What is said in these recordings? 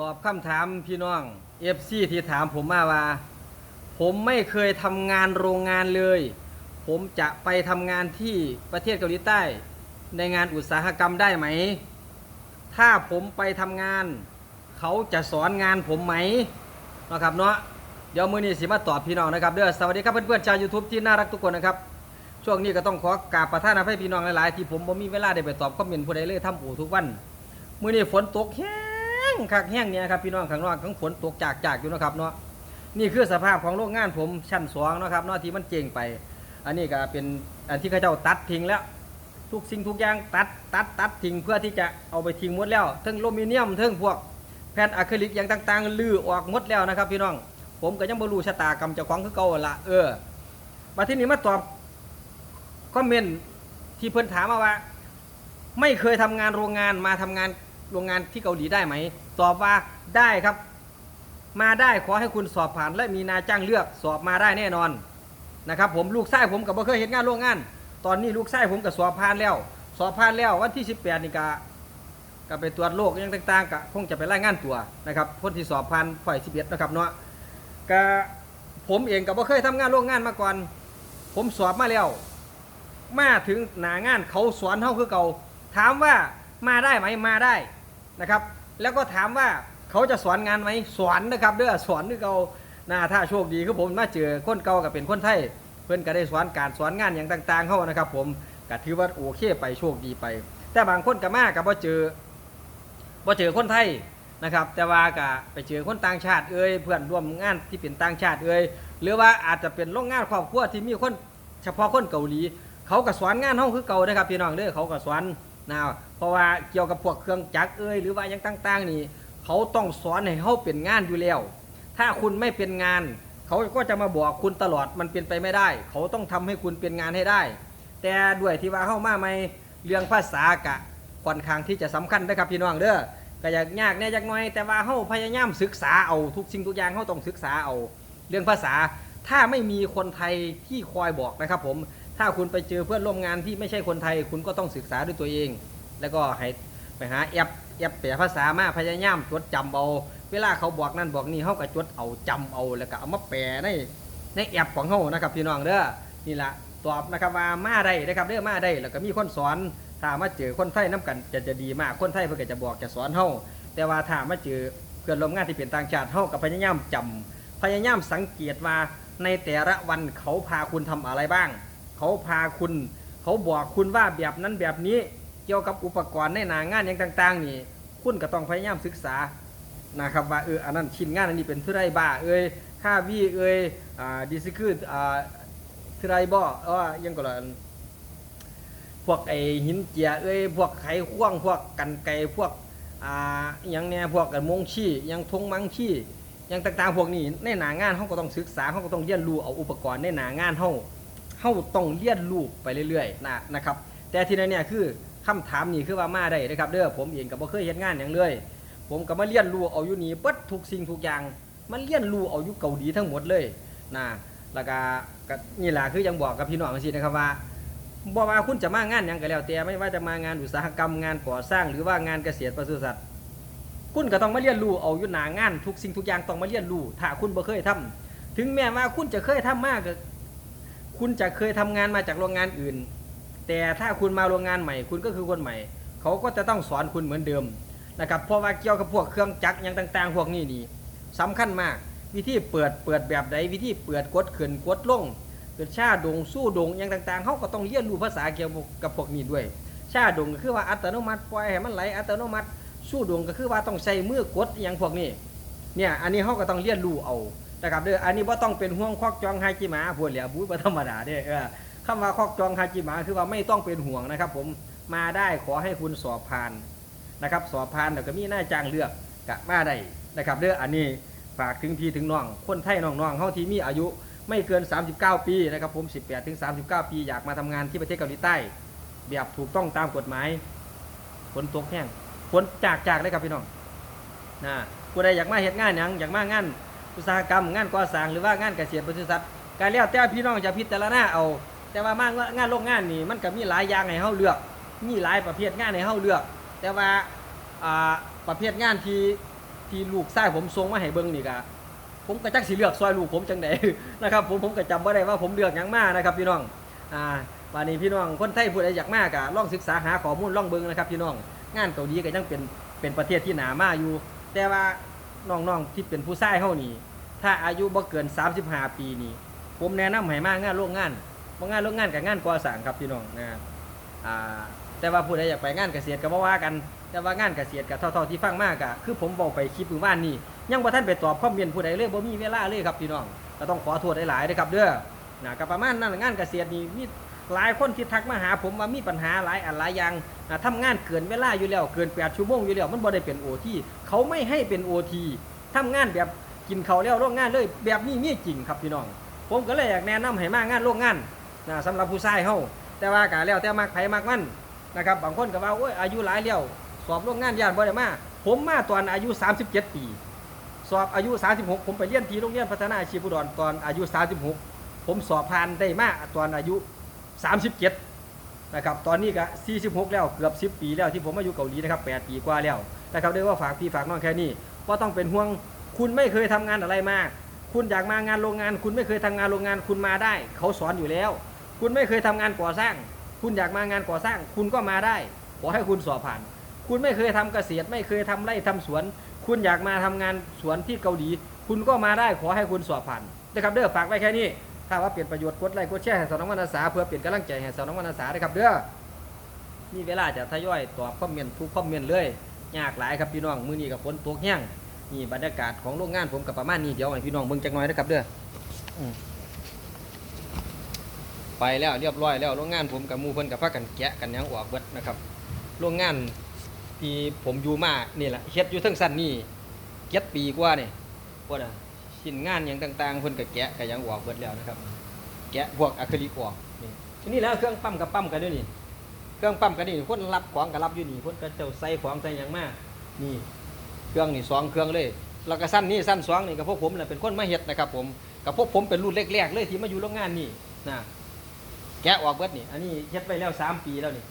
ตอบคำถามพี่น้องเอฟซีที่ถามผมมาว่า ผมไม่เคยทำงานโรงงานเลย ผมจะไปทำงานที่ประเทศเกาหลีใต้ ในงานอุตสาหกรรมได้ไหม ถ้าผมไปทำงาน เขาจะสอนงานผมไหมนะครับเนาะเดี๋ยวมือนี้สิมาตอบพี่น้องนะครับเด้อสวัสดีครับเพื่อนๆชาว YouTube ที่น่ารักทุกคนนะครับช่วงนี้ก็ต้องขอกราบประท่านอภัยพี่น้องหลายๆที่ผมบ่มีเวลาได้ไปตอบคอมเมนต์ผู้ใดเลยทำอู่ทุกวัน มือนี้ฝนตกแห้ งคักแห้งเนี่ยครับพี่น้องข้างนอกทั้งฝนตกจากๆอยู่นะครับเนาะนี่คือสภาพของโรงงานผมชั้นสองนะครับเนาะที่มันเจงไป อันนี้ก็เป็นอันที่เขาเจ้าตัดทิ้งแล้ว ทุกสิ่งทุกอย่างตัดตัดตัดทิ้งเพื่อที่จะเอาไปทิ้งหมดแล้วทั้งโลมิเนียมทั้งพวกแผ่นอะคริลิกอย่างต่างๆลื้อออกหมดแล้วนะครับ พี่น้อง ผมก็ยังบ่รู้ชะตากรรมเจ้าของคือเก่าหั่นละเออมาที่นี้มาตอบคอมเมนต์ที่เพิ่อนถามมาว่า ไม่เคยทำงานโรงงานมาทำงาน โรงงานที่เกาหลีได้ไหม ตอบว่าได้ครับ มาได้ขอให้คุณสอบผ่าน และมีนายจ้างเลือกสอบมาได้แน่นอนนะครับผมลูกชายผมกับบ่เคยเห็นงานโรงงาน ตอนนี้ลูกชายผมก็สอบผ่านแล้ว สอบผ่านแล้ววันที่ 18นี่ก็ก็ไปตรวจโรคอยังต่างๆก็คงจะไปรายงานตัวนะครับคนที่สอบผ่านฝ่าย11นะครับเนาะก็ผมเองก็บ่เคยทำงานโรงงานมาก่อน ผมสอบมาแล้ว มาถึงหนางานเขาสอนเท่าคือเก่า ถามว่า มาได้ไหมมาได้นะครับ แล้วก็ถามว่าเขาจะสอนงานไหมสอนนะครับเด้อสอนคือเก่านาถ้าโชคดีคือผมมาเจอคนเก่ากับเป็นคนไทย เพื่อนก็ได้สอนการสอนงานอย่างต่าง ๆเขานะครับ ผมก็ถือว่าโอเคไปโชคดีไป แต่บางคนก็มากับว่าเจอว่าเจอคนไทยนะครับ แต่ว่าก็ไปเจอคนต่างชาติเอ่ยเพื่อนร่วมงานที่เป็นต่างชาติเอ่ยหรือว่าอาจจะเป็นโรงงานครอบครัวที่มีคนเฉพาะคนเกาหลี เขาก็สอนงานเฮาคือเก่านะครับพี่น้องเด้อเขาก็สอน นะเพราะว่าเกี่ยวกับพวกเครื่องจักรเอ่ยหรือว่ายังต่าง ๆ นี่ เขาต้องสอนให้เฮาเป็นงานอยู่แล้ว ถ้าคุณไม่เป็นงาน เขาก็จะมาบอกคุณตลอดมันเป็นไปไม่ได้ เขาต้องทำให้คุณเป็นงานให้ได้ แต่ด้วยที่ว่าเฮามาใหม่เรื่องภาษากะค่อนข้างที่จะสำคัญนะครับพี่น้องเด้อก็อยากยากแน่จักหน่อย แต่ว่าเฮาพยายามศึกษาเอาทุกสิ่งทุกอย่างเฮาต้องศึกษาเอา เรื่องภาษาถ้าไม่มีคนไทยที่คอยบอกนะครับผม ถ้าคุณไปเจอเพื่อนร่วมงานที่ไม่ใช่คนไทย คุณก็ต้องศึกษาด้วยตัวเอง แล้วก็ให้ไปหาแอปแอปแปลภาษามาพยายามจดจำเอาเวลาเขาบอกนั่นบอกนี่เขาก็จดเอาจำเอาแล้วก็เอามาแปลในในแอปของเขานะครับพี่น้องเด้อนี่ละตอบนะครับว่ามาได้นะครับเด้อมาได้แล้วก็มีคนสอนถ้ามาเจอคนไทยน้กันจะจะดีมากคนไทยเพื่อจะบอกจะสอนเขาแต่ว่าถ้ามาเจอเพื่อนร่วมงานที่เป็นต่างชาติเขาก็พยายามจำพยายามสังเกตว่าในแต่ละวันเขาพาคุณทำอะไรบ้าง เขาพาคุณ เขาบอกคุณว่าแบบนั้นแบบนี้เกี่ยวกับอุปกรณ์ในหนางานอย่างต่าง ๆ นี่ คุณก็ต้องพยายามศึกษานะครับว่าเอออันนั้นชิ้นงานอันนี้เป็นเท่าไรบ้าเอ้ยค่าวีเอ้ยอ่าดิสคืออ่าเท่าไรบ่เออยังก็ละพวกไอหินเจียเอ้ยพวกไขควงพวกกันไกพวกอ่ายังเนี่ยพวกกันมงชี้อยังทงมังชี้อยังต่างๆพวกนี้ในหนางานเขาก็ต้องศึกษาเขาก็ต้องเรียนรู้เอาอุปกรณ์ในหนางานเขา เขาต้องเลียนรูปไปเรื่อยๆนะนะครับแต่ทีนั้นเนี่ยคือคำถามนี่คือว่ามาได้นะครับเด้อผมเองก็บ่เคยเฮ็ดงานอย่างเลย ผมก็มาเลียนรูเอาอยู่นี่เบิดทุกสิ่งทุกอย่างมันเลียนรูเอาอยู่เกาหลีทั้งหมดเลยนะแล้วก็นี่แหละคือยังบอกกับพี่น้องจังซี่นะครับว่าบ่ว่าคุณจะมางานยังก็แล้วแต่ไม่ว่าจะมางานอุตสาหกรรมงานก่อสร้างหรือว่างานเกษตรปศุสัตว์คุณก็ต้องมาเรียนรู้เอาอยู่หนางาน ทุกสิ่งทุกอย่างต้องมาเรียนรู้ถ้าคุณบ่เคยทำถึงแม้ว่าคุณจะเคยทำมาก คุณจะเคยทำงานมาจากโรงงานอื่น แต่ถ้าคุณมาโรงงานใหม่ คุณก็คือคนใหม่ เขาก็จะต้องสอนคุณเหมือนเดิมนะครับเพราะว่าเกี่ยวกับพวกเครื่องจักรอย่างต่าง ๆ พวกนี้นี่สำคัญมาก วิธีเปิดเปิดแบบใดวิธีเปิดกดขึ้นกดลงเกิดชาดงสู้ดงอย่างต่างๆเขาก็ต้องเรียนรู้ภาษาเกี่ยวกับพวกนี้ด้วย ชาดงก็คือว่าอัตโนมัติปล่อยให้มันไหลอัตโนมัติสู้ดงก็คือว่าต้องใช้มือกดอย่างพวกนี้เนี่ยอันนี้เขาก็ต้องเรียนรู้เอา นะครับเด้ออันนี้ว่าต้องเป็นห่วงควักจองไฮจิมะพวกเหลียบุ้ยธรรมดาเด้อเออคำว่าควักจองไฮจิมะคือว่าไม่ต้องเป็นห่วงนะครับ ผมมาได้ขอให้คุณสอบผ่านนะครับ สอบผ่านแล้วก็มีหน้าจ้างเลือกกะมาได้นะครับ เด้ออันนี้ฝากถึงพี่ถึงน้องคนไทยน้องๆเฮาที่มีอายุไม่เกิน 39 ปีนะครับผม 18 ถึง 39 ปีอยากมาทำงานที่ประเทศเกาหลีใต้ แบบถูกต้องตามกฎหมายฝนตกแห้งฝนจากจากเลยครับพี่น้องนะผู้ใดอยากมาเฮ็ดงานยังอยากมางาน อุตสาหกรรมงานก่อสร้างหรือว่างานเกษตรปศุสัตว์การแล้วแต่พี่น้องจะพิจารณาเอา แต่ว่ามากงานโรงงานนี่มันก็มีหลายอย่างให้เฮาเลือก มีหลายประเภทงานให้เฮาเลือก แต่ว่าประเภทงานที่ที่ลูกชายผมส่งมาให้เบิ่งนี่ก็ผมก็จักสิเลือกซอยลูกผมจังไดนะครับผมผมก็จำบ่ได้ว่าผมเลือกยังมากนะครับพี่น้องอ่าวันนี้พี่น้องคนไทยผู้ใดอยากมากก็ลองศึกษาหาข้อมูลลองเบิ่งนะครับพี่น้อง งานเกาหลีก็ยังเป็นเป็นประเทศที่หนามากอยู่ แต่ว่า น้องๆที่เป็นผู้ชายเฮานี่ ถ้าอายุบ่เกิน 35 ปีนี่ ผมแนะนำให้มางานโรงงานบ่งานโรงงานกับงานก่อสร้างครับพี่น้องนะอ่าแต่ว่าผู้ใดอยากไปงานเกษตรก็บ่ว่ากัน แต่ว่างานเกษตรก็เท่าๆที่ฟังมากก็คือผมบอกไปคลิปมื้อวานนี่ยังบ่ทันไปตอบคอมเมนต์ผู้ใดเลยบ่มีเวลาเลยครับพี่น้องก็ต้องขอโทษหลายๆด้วยครับเด้อนะก็ประมาณนั้นงานเกษตรนี่มีหลายคนที่ทักมาหาผมว่ามีปัญหาหลายอันหลายอย่างนะทำงานเกินเวลาอยู่แล้วเกิน8ชั่วโมงอยู่แล้วมันบ่ได้เป็น OT เขาไม่ให้เป็น OT ทำงานแบบกินเขาแล้วโรงงานเลยแบบนี้มีจริงครับพี่น้อง ผมก็เลยอยากแนะนำให้มางานโรงงานนะสำหรับผู้ชายเฮาแต่ว่ากะแล้วแต่มักไผมักมันนะครับบางคนก็ว่าโอ้ยอายุหลายแล้วสอบโรงงานย่านบ่ได้มาผมมาตอนอายุ 37 ปี สอบอายุ 36 ผมไปเรียนที่โรงเรียนพัฒนาอาชีพอุดรตอนอายุ 36 ผมสอบผ่านได้มาตอนอายุ 37 นะครับตอนนี้ก็46 แล้วเกือบ 10 ปีแล้วที่ผมมาอยู่เกาหลีนะครับ8ปีกว่าแล้วนะครับเรียกว่าฝากพี่ฝากน้องแค่นี้ก็ต้องเป็นห่วงคุณไม่เคยทำงานอะไรมาคุณอยากมางานโรงงาน คุณไม่เคยทำงานโรงงานคุณมาได้ เขาสอนอยู่แล้ว คุณไม่เคยทำงานก่อสร้าง คุณอยากมางานก่อสร้าง คุณก็มาได้ขอให้คุณสอบผ่าน คุณไม่เคยทำเกษตร ไม่เคยทำไร่ทำสวน คุณอยากมาทำงานสวนที่เกาหลี คุณก็มาได้ขอให้คุณสอบผ่านนะครับเด้อฝากไว้แค่นี้ ถ้าว่าเปลี่ยนประโยชน์กดไลค์กดแชร์ให้สาวน้องวรรณสาเพื่อเปลี่ยนกำลังใจให้สาวน้องวรรณสานะครับเด้อมีเวลาจะทยอยตอบคอมเมนต์ทุกคอมเมนต์เลยยากหลายครับพี่น้องมื้อนี้กับฝนตกแห้งนี่บรรยากาศของโรงงานผมกับประมาณนี้เดี๋ยวให้พี่น้องเบิ่งจักหน่อยนะครับเด้อไปแล้วเรียบร้อยแล้วโรงงานผมกับมูเพิ่นกับพากันแกะกันยังออกเบิดนะครับโรงงานที่ผมอยู่มานี่แหละเฮ็ดอยู่ทั้งสั้นนี่เจ็ดปีกว่านี่พวกน่ะ ชิ้นงานหยังต่างๆเพิ่นก็แกะกันหยังออกเบิดแล้วนะครับ แกะพวกอะคริลิกออกนี่ทีนี้แล้วเครื่องปั๊มกับปั๊มกันด้วยนี่เครื่องปั๊มกันนี่คนรับของกับรับอยู่นี่คนก็เจ้าใส่ของใส่หยังมากนี่เครื่องนี่สองเครื่องเลยแล้วก็สั้นนี่สั้นสองนี่กับพวกผมน่ะเป็นคนมาเฮ็ดนะครับ ผมกับพวกผมเป็นรุ่นแรกๆเลยที่มาอยู่โรงงานนี่นะแกะออกเบิดนี่ อันนี้เฮ็ดไปแล้วสามปีแล้วนี่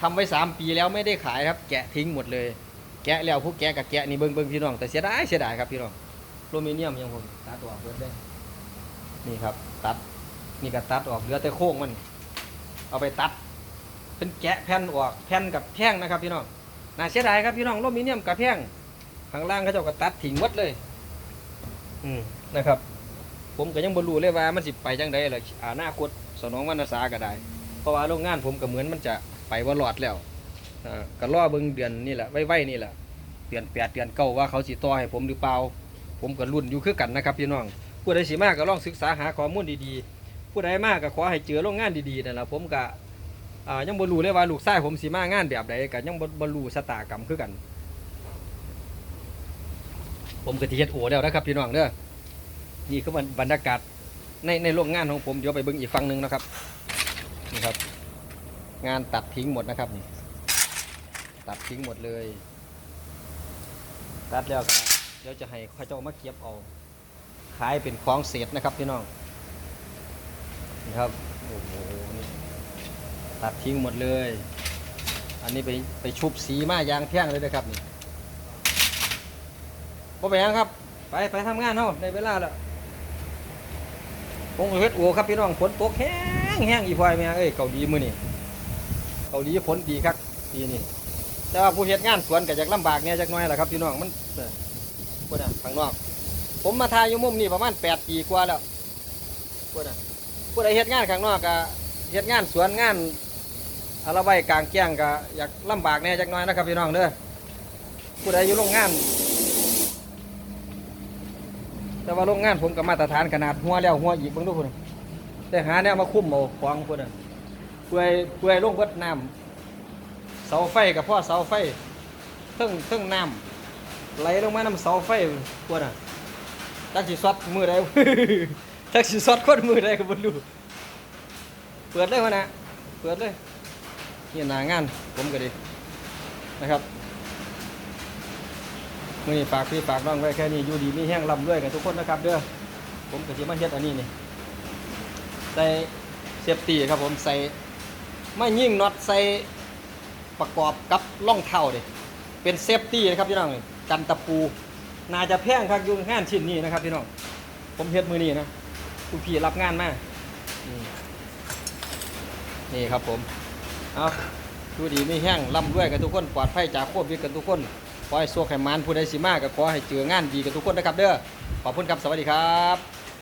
ทำไว้สามปีแล้วไม่ได้ขายครับ แกะทิ้งหมดเลย แกะแล้วผู้แกะกับแกะนี่เบิ่งเบิ่งพี่น้องแต่เสียดายเสียดายครับพี่น้อง โลมิเนียมยังผมตัดออกเบิดได้นี่ครับ ตัดนี่ก็ตัดออกเหลือแต่โค้งมัน เอาไปตัด เป็นแกะแผ่นออกแผ่นกับแท่งนะครับพี่น้องน่าเสียดายครับพี่น้องโลมิเนียมกับแท่งข้างล่างเขาเจ้าก็ตัดทิ้งหมดเลย อืมนะครับ ผมก็ยังบ่รู้เลยว่ามันสิไปจังไดล่ะอนาคตสนองวรรณสาก็ได้ เพราะว่าโรงงานผมก็เหมือนมันจะไปว่าหลอดแล้วอ่าก็รอเบิ่งเดือนนี่แหละไว้ๆนี่แหละเดือนแปดเดือนเก้าว่าเขาสิต่อให้ผมหรือเปล่า ผมก็รุ่นอยู่คือกันนะครับพี่น้องผู้ใดสิมากก็ลองศึกษาหาข้อมูลดีๆ ผู้ใดมากก็ขอให้เจอโรงงานดีๆนั่นแหละผมก็อ่ายังบ่รู้เลยว่าลูกชายผมสิมางานแบบใดก็ยังบ่บ่รู้ชะตากรรมคือกัน ผมก็สิเฮ็ดโอแล้วนะครับพี่น้องเด้อนี่คือบรรยากาศในในโรงงานของผมเดี๋ยวไปเบิ่งอีกฝั่งหนึ่งนะครับนี่ครับ งานตัดทิ้งหมดนะครับนี่ตัดทิ้งหมดเลย ตัดแล้วก็ เดี๋ยวจะให้ข้าเจ้ามาเก็บเอาขายเป็นของเศษนะครับพี่น้องนี่ครับโอ้โหนี่ตัดทิ้งหมดเลย อันนี้ไปไปชุบสีมายางแท่งเลยนะครับนี่บ่ไปยังครับไปไปทำงานเฮาในเวลาแล้วผมเฮ็ดโอครับพี่น้องฝนตกแห้งแห้งอีพอยแม่เอ้ยเกาหลีมื้อนี้เกาหลีฝนดีครับปีนี้แต่ว่าผู้เฮ็ดงานสวนก็อยากลำบากเนี่ยจักน่อยแหละครับพี่น้องมัน พุ่นน่ะข้างนอก ผมมาทายอยู่มุมนี้ประมาณ8ปีกว่าแล้วพุ่นน่ะผู้ใดเฮ็ดงานข้างนอกก็เฮ็ดงานสวนงานอะไรไว้กลางแจ้งก็อยากลำบากเนี่ยจักหน่อยนะครับพี่น้องเด้อผู้ใดอยู่โรงงาน แต่ว่าโรงงานผมกับมาตรฐานขนาดหัวแล้วหัวอีกเบิ่งดูพุ่นน่ะแต่หาแนวมาคุ้มเอาของพุ่นน่ะเพื่อเพื่อลงเบิดน้ำเสาไฟกับพ่อเสาไฟเทิงเทิงน้ำ ไหลลงมาน้ำเสาไฟพุ่นน่ะจักสิซอดมือใดจักสิซอดคนมือใดก็บ่รู้เปิดเลยพุ่นน่ะเปิดเลยนี่หน้างานผมก็ดีนะครับมือนี้ฝากพี่ฝากน้องไว้แค่นี้อยู่ดีมีแห้งลำด้วยกันทุกคนนะครับเด้อผมก็สิมาเฮ็ดอันนี้นี่ใส่เซฟตี้ครับผมใส่ไม่ยิ่งน็อตใส่ประกอบกับร่องเท้าดิเป็นเซฟตี้นะครับพี่น้องนี่ กันตะปู น่าจะแพงครับยุ่งานชิ้นนี้นะครับพี่น้อง ผมเฮ็ดมือนี้นะคุณพี่รับงานมานี่ครับผม เอาดูดีไม่แห้งร่ำรวยกันทุกคน ปลอดภัยจากโควิดกันทุกคน ขอให้โชคให้มันผู้ใดสิมาก็ขอให้เจองานดีกันทุกคนนะครับเด้อ ขอบคุณครับ สวัสดีครับ